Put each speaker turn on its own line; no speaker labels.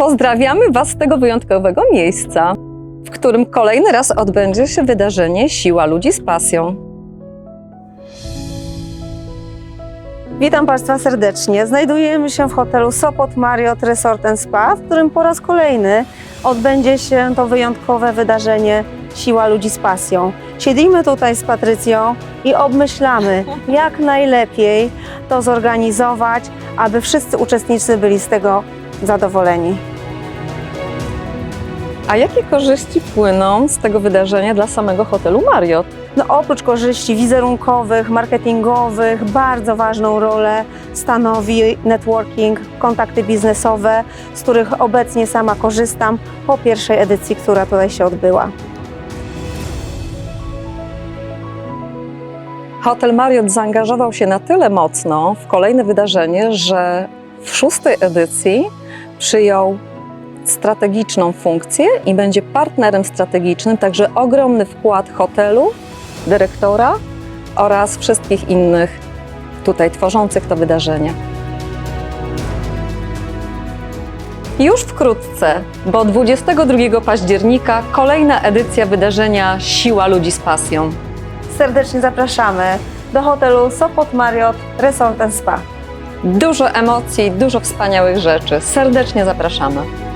Pozdrawiamy Was z tego wyjątkowego miejsca, w którym kolejny raz odbędzie się wydarzenie Siła Ludzi z Pasją.
Witam Państwa serdecznie. Znajdujemy się w hotelu Sopot Marriott Resort Spa, w którym po raz kolejny odbędzie się to wyjątkowe wydarzenie Siła Ludzi z Pasją. Siedzimy tutaj z Patrycją i obmyślamy, jak najlepiej to zorganizować, aby wszyscy uczestnicy byli z tego zadowoleni.
A jakie korzyści płyną z tego wydarzenia dla samego hotelu Marriott?
No, oprócz korzyści wizerunkowych, marketingowych, bardzo ważną rolę stanowi networking, kontakty biznesowe, z których obecnie sama korzystam po pierwszej edycji, która tutaj się odbyła.
Hotel Marriott zaangażował się na tyle mocno w kolejne wydarzenie, że w szóstej edycji przyjął strategiczną funkcję i będzie partnerem strategicznym, także ogromny wkład hotelu, dyrektora oraz wszystkich innych tutaj tworzących to wydarzenie. Już wkrótce, bo 22 października kolejna edycja wydarzenia Siła Ludzi z Pasją.
Serdecznie zapraszamy do hotelu Sopot Marriott Resort Spa.
Dużo emocji, dużo wspaniałych rzeczy. Serdecznie zapraszamy.